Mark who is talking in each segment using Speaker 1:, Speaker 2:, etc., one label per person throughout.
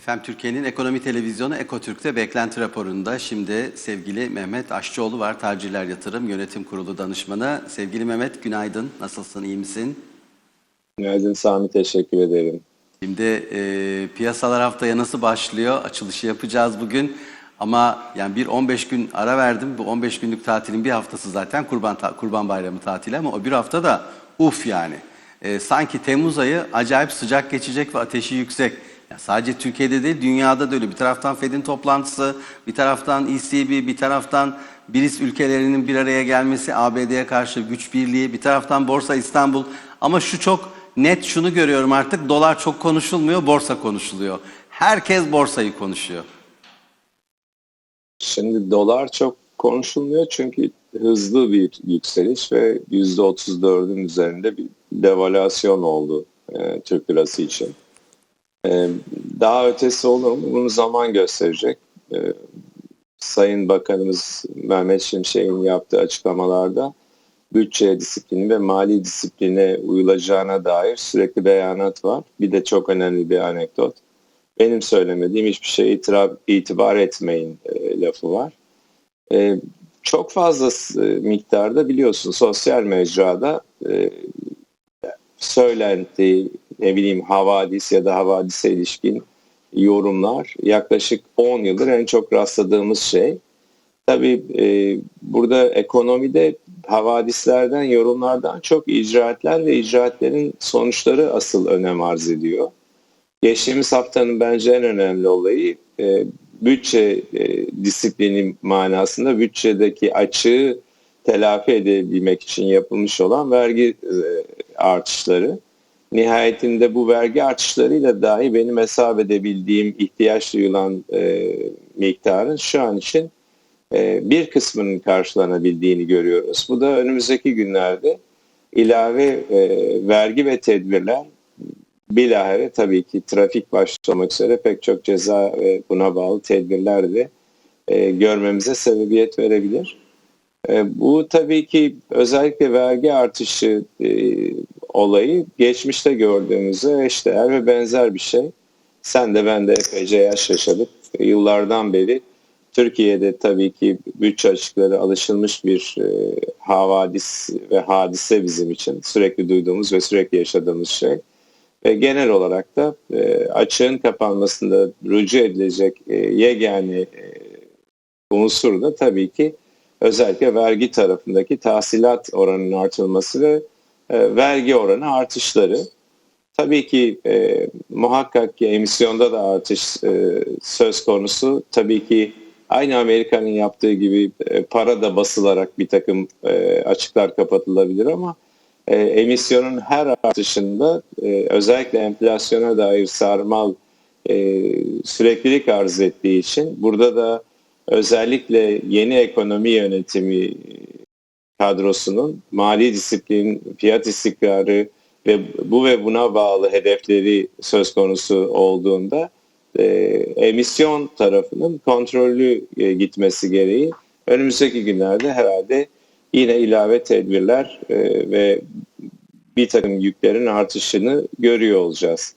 Speaker 1: Efendim Türkiye'nin ekonomi televizyonu Ekotürk'te beklenti raporunda şimdi sevgili Mehmet Aşçıoğlu var. Tercihler Yatırım Yönetim Kurulu danışmanı. Sevgili Mehmet günaydın. Nasılsın? iyi misin?
Speaker 2: Günaydın Sami, teşekkür ederim.
Speaker 1: Şimdi e, piyasalar haftaya nasıl başlıyor? Açılışı yapacağız bugün. Ama yani bir 15 gün ara verdim. Bu 15 günlük tatilin bir haftası zaten Kurban ta- Kurban Bayramı tatili ama o bir hafta da uf yani. E, sanki Temmuz ayı acayip sıcak geçecek ve ateşi yüksek. Ya sadece Türkiye'de değil dünyada da öyle. Bir taraftan Fed'in toplantısı, bir taraftan ECB, bir taraftan BRICS ülkelerinin bir araya gelmesi, ABD'ye karşı güç birliği, bir taraftan Borsa İstanbul. Ama şu çok net şunu görüyorum artık dolar çok konuşulmuyor, borsa konuşuluyor. Herkes borsayı konuşuyor.
Speaker 2: Şimdi dolar çok konuşulmuyor çünkü hızlı bir yükseliş ve %34'ün üzerinde bir devalüasyon oldu e, Türk lirası için. E, daha ötesi olur mu? Bunu zaman gösterecek. E, Sayın Bakanımız Mehmet Şimşek'in yaptığı açıklamalarda bütçe disiplini ve mali disipline uyulacağına dair sürekli beyanat var. Bir de çok önemli bir anekdot. Benim söylemediğim hiçbir şeye itiraf, itibar etmeyin e, lafı var. E, çok fazla e, miktarda biliyorsun sosyal mecrada e, söylenti, ne bileyim havadis ya da havadise ilişkin yorumlar yaklaşık 10 yıldır en çok rastladığımız şey. Tabii e, burada ekonomide havadislerden, yorumlardan çok icraatler ve icraatlerin sonuçları asıl önem arz ediyor. Geçtiğimiz haftanın bence en önemli olayı e, bütçe e, disiplini manasında bütçedeki açığı telafi edebilmek için yapılmış olan vergi e, artışları. Nihayetinde bu vergi artışlarıyla dahi benim hesap edebildiğim ihtiyaç duyulan e, miktarın şu an için e, bir kısmının karşılanabildiğini görüyoruz. Bu da önümüzdeki günlerde ilave e, vergi ve tedbirler bilahare tabii ki trafik başta olmak üzere pek çok ceza ve buna bağlı tedbirler de e, görmemize sebebiyet verebilir. E, bu tabii ki özellikle vergi artışı e, olayı geçmişte gördüğümüzde eşdeğer ve benzer bir şey. Sen de ben de epeyce yaş yaşadık. Yıllardan beri Türkiye'de tabii ki bütçe açıkları alışılmış bir e, havadis ve hadise bizim için. Sürekli duyduğumuz ve sürekli yaşadığımız şey. Ve genel olarak da e, açığın kapanmasında rücu edilecek e, yegane e, unsur da tabii ki özellikle vergi tarafındaki tahsilat oranının artılması ve e, vergi oranı artışları. Tabii ki e, muhakkak ki emisyonda da artış e, söz konusu. Tabii ki aynı Amerika'nın yaptığı gibi e, para da basılarak bir takım e, açıklar kapatılabilir ama e, emisyonun her artışında e, özellikle enflasyona dair sarmal e, süreklilik arz ettiği için burada da özellikle yeni ekonomi yönetimi kadrosunun mali disiplin, fiyat istikrarı ve bu ve buna bağlı hedefleri söz konusu olduğunda e, emisyon tarafının kontrollü e, gitmesi gereği önümüzdeki günlerde herhalde yine ilave tedbirler e, ve bir takım yüklerin artışını görüyor olacağız.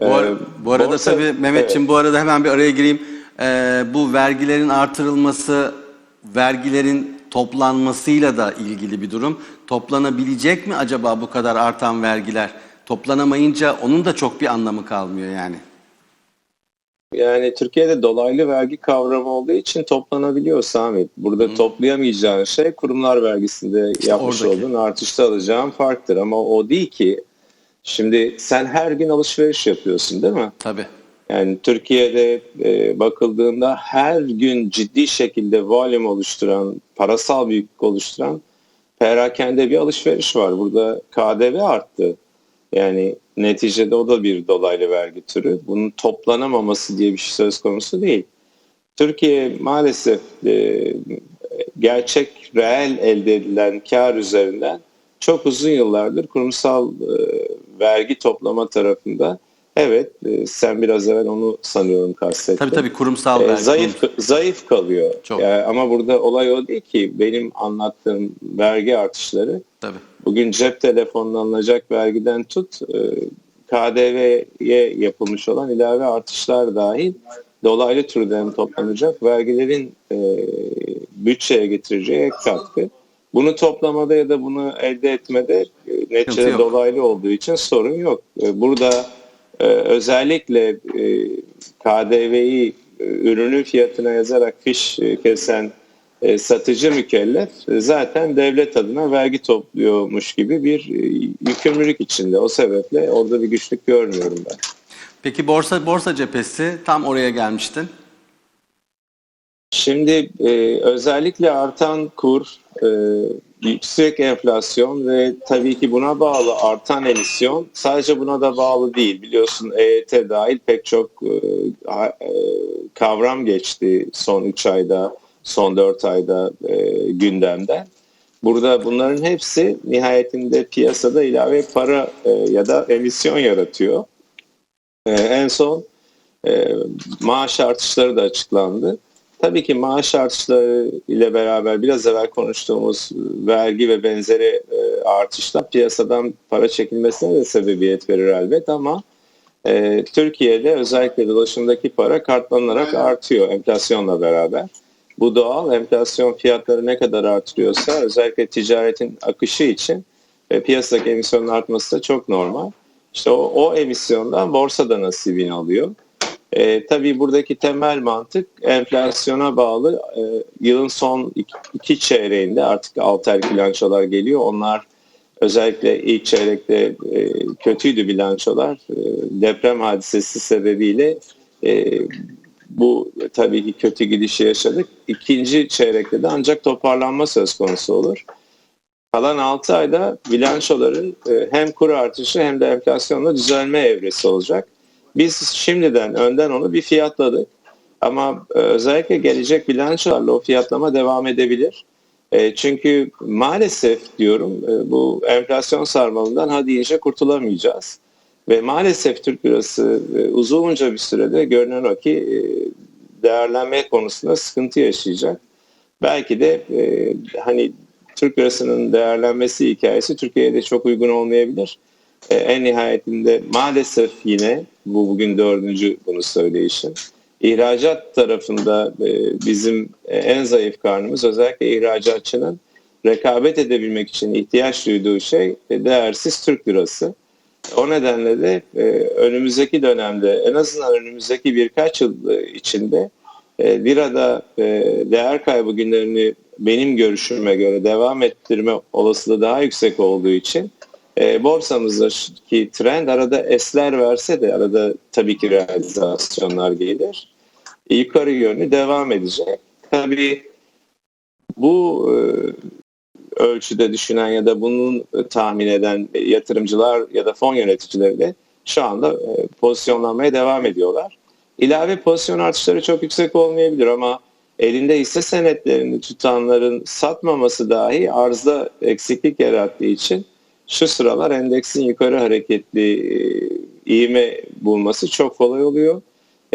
Speaker 1: Bu, ara-
Speaker 2: Ee,
Speaker 1: bu arada
Speaker 2: borsa-
Speaker 1: tabii Mehmetciğim
Speaker 2: evet.
Speaker 1: bu arada hemen bir araya gireyim. Ee, bu vergilerin artırılması, vergilerin toplanmasıyla da ilgili bir durum. Toplanabilecek mi acaba bu kadar artan vergiler? Toplanamayınca onun da çok bir anlamı kalmıyor yani.
Speaker 2: Yani Türkiye'de dolaylı vergi kavramı olduğu için toplanabiliyor Sami. Burada toplayamayacağın şey kurumlar vergisinde yapmış
Speaker 1: oradaki.
Speaker 2: olduğun artışta alacağın farktır. Ama o değil ki. Şimdi sen her gün alışveriş yapıyorsun değil mi?
Speaker 1: Tabii.
Speaker 2: Yani Türkiye'de e, bakıldığında her gün ciddi şekilde volüm oluşturan, parasal büyüklük oluşturan perakende bir alışveriş var. Burada KDV arttı. Yani neticede o da bir dolaylı vergi türü. Bunun toplanamaması diye bir şey söz konusu değil. Türkiye maalesef e, gerçek reel elde edilen kar üzerinden çok uzun yıllardır kurumsal e, vergi toplama tarafında evet e, sen biraz evvel onu sanıyorum kastettin.
Speaker 1: Tabii tabii kurumsal
Speaker 2: E,
Speaker 1: vergi.
Speaker 2: zayıf zayıf kalıyor.
Speaker 1: Çok.
Speaker 2: Yani ama burada olay o değil ki benim anlattığım vergi artışları
Speaker 1: Tabii.
Speaker 2: Bugün cep telefonuna alınacak vergiden tut, e, KDV'ye yapılmış olan ilave artışlar dahil dolaylı türden toplanacak vergilerin e, bütçeye getireceği ek katkı. Bunu toplamada ya da bunu elde etmede e, neticede dolaylı olduğu için sorun yok. E, Burada e, özellikle e, KDV'yi e, ürünün fiyatına yazarak fiş e, kesen e, satıcı mükellef e, zaten devlet adına vergi topluyormuş gibi bir e, yükümlülük içinde. O sebeple orada bir güçlük görmüyorum ben.
Speaker 1: Peki borsa borsa cephesi tam oraya gelmiştin.
Speaker 2: Şimdi e, özellikle artan kur, e, yüksek enflasyon ve tabii ki buna bağlı artan emisyon sadece buna da bağlı değil. Biliyorsun EYT dahil pek çok e, e, kavram geçti son 3 ayda, son 4 ayda e, gündemden. Burada bunların hepsi nihayetinde piyasada ilave para e, ya da emisyon yaratıyor. En son maaş artışları da açıklandı. Tabii ki maaş artışları ile beraber biraz evvel konuştuğumuz vergi ve benzeri e, artışlar piyasadan para çekilmesine de sebebiyet verir elbet ama e, Türkiye'de özellikle dolaşımdaki para kartlanarak artıyor enflasyonla beraber. Bu doğal enflasyon fiyatları ne kadar artırıyorsa özellikle ticaretin akışı için e, piyasadaki emisyonun artması da çok normal. İşte o, o emisyondan borsada nasibini alıyor. E, tabii buradaki temel mantık enflasyona bağlı e, yılın son iki, iki çeyreğinde artık alt ay bilançolar geliyor. Onlar özellikle ilk çeyrekte e, kötüydü bilançolar. E, deprem hadisesi sebebiyle e, bu tabii ki kötü gidişi yaşadık. İkinci çeyrekte de ancak toparlanma söz konusu olur. Kalan 6 ayda bilançoların e, hem kur artışı hem de enflasyonla düzelme evresi olacak. Biz şimdiden önden onu bir fiyatladık. Ama e, özellikle gelecek bilançolarla o fiyatlama devam edebilir. E, çünkü maalesef diyorum e, bu enflasyon sarmalından hadi iyice kurtulamayacağız. Ve maalesef Türk lirası uzunca bir sürede görünen o ki değerlenme konusunda sıkıntı yaşayacak. Belki de hani Türk lirasının değerlenmesi hikayesi Türkiye'de çok uygun olmayabilir. E, en nihayetinde maalesef yine bu bugün dördüncü bunu söyleyişim. İhracat tarafında e, bizim e, en zayıf karnımız özellikle ihracatçının rekabet edebilmek için ihtiyaç duyduğu şey e, değersiz Türk lirası. O nedenle de e, önümüzdeki dönemde en azından önümüzdeki birkaç yıl e, içinde e, lirada e, değer kaybı günlerini benim görüşüme göre devam ettirme olasılığı daha yüksek olduğu için e, borsamızdaki trend arada esler verse de arada tabii ki realizasyonlar gelir. E, yukarı yönlü devam edecek. Tabii bu e, ölçüde düşünen ya da bunun tahmin eden yatırımcılar ya da fon yöneticileri de şu anda e, pozisyonlanmaya devam ediyorlar. İlave pozisyon artışları çok yüksek olmayabilir ama elinde hisse senetlerini tutanların satmaması dahi arzda eksiklik yarattığı için şu sıralar endeksin yukarı hareketli e, iğme bulması çok kolay oluyor.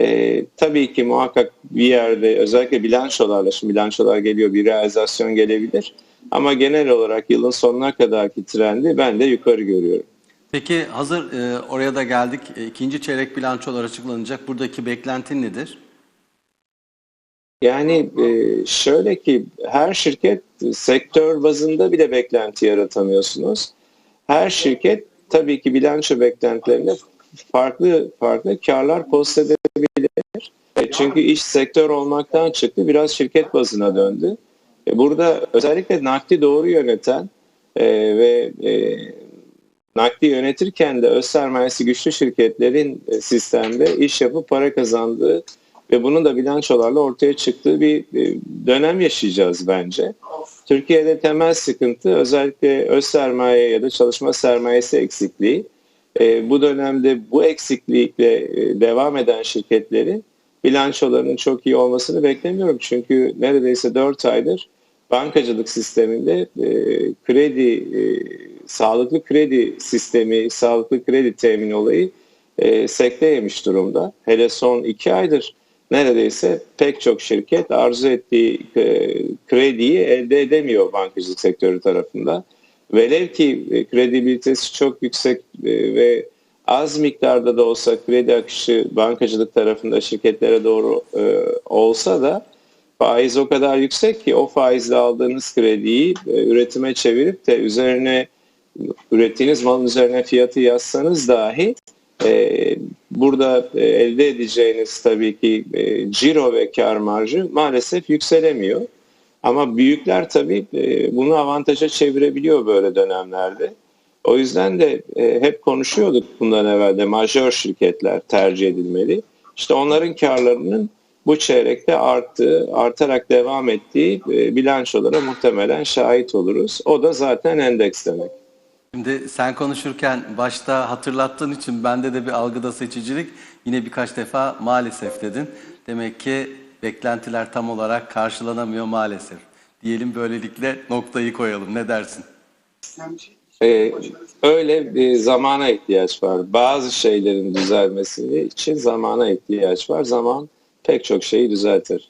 Speaker 2: E, tabii ki muhakkak bir yerde özellikle bilançolarla, şimdi bilançolar geliyor bir realizasyon gelebilir. Ama genel olarak yılın sonuna kadarki trendi ben de yukarı görüyorum.
Speaker 1: Peki hazır e, oraya da geldik. E, ikinci çeyrek bilançolar açıklanacak. Buradaki beklentin nedir?
Speaker 2: Yani e, şöyle ki her şirket sektör bazında bile beklenti yaratamıyorsunuz. Her şirket tabii ki bilanço beklentilerinde farklı farklı karlar post edebilir. E, çünkü iş sektör olmaktan çıktı biraz şirket bazına döndü. E, burada özellikle nakdi doğru yöneten e, ve nakdi yönetirken de öz sermayesi güçlü şirketlerin sistemde iş yapıp para kazandığı ve bunun da bilançolarla ortaya çıktığı bir dönem yaşayacağız bence. Türkiye'de temel sıkıntı özellikle öz sermaye ya da çalışma sermayesi eksikliği. E, bu dönemde bu eksiklikle e, devam eden şirketlerin bilançolarının çok iyi olmasını beklemiyorum. Çünkü neredeyse 4 aydır bankacılık sisteminde e, kredi, e, sağlıklı kredi sistemi, sağlıklı kredi temin olayı e, sekte yemiş durumda. Hele son 2 aydır neredeyse pek çok şirket arzu ettiği e, krediyi elde edemiyor bankacılık sektörü tarafından. Velev ki e, kredibilitesi çok yüksek e, ve az miktarda da olsa kredi akışı bankacılık tarafında şirketlere doğru olsa da faiz o kadar yüksek ki o faizle aldığınız krediyi üretime çevirip de üzerine ürettiğiniz malın üzerine fiyatı yazsanız dahi burada e, elde edeceğiniz tabii ki e, ciro ve kar marjı maalesef yükselemiyor. Ama büyükler tabii e, bunu avantaja çevirebiliyor böyle dönemlerde. O yüzden de hep konuşuyorduk bundan evvel de majör şirketler tercih edilmeli. İşte onların karlarının bu çeyrekte arttığı, artarak devam ettiği bilançolara muhtemelen şahit oluruz. O da zaten endeks demek.
Speaker 1: Şimdi sen konuşurken başta hatırlattığın için bende de bir algıda seçicilik yine birkaç defa maalesef dedin. Demek ki beklentiler tam olarak karşılanamıyor maalesef. Diyelim böylelikle noktayı koyalım. Ne dersin?
Speaker 2: Ee, öyle bir zamana ihtiyaç var. Bazı şeylerin düzelmesi için zamana ihtiyaç var. Zaman pek çok şeyi düzeltir.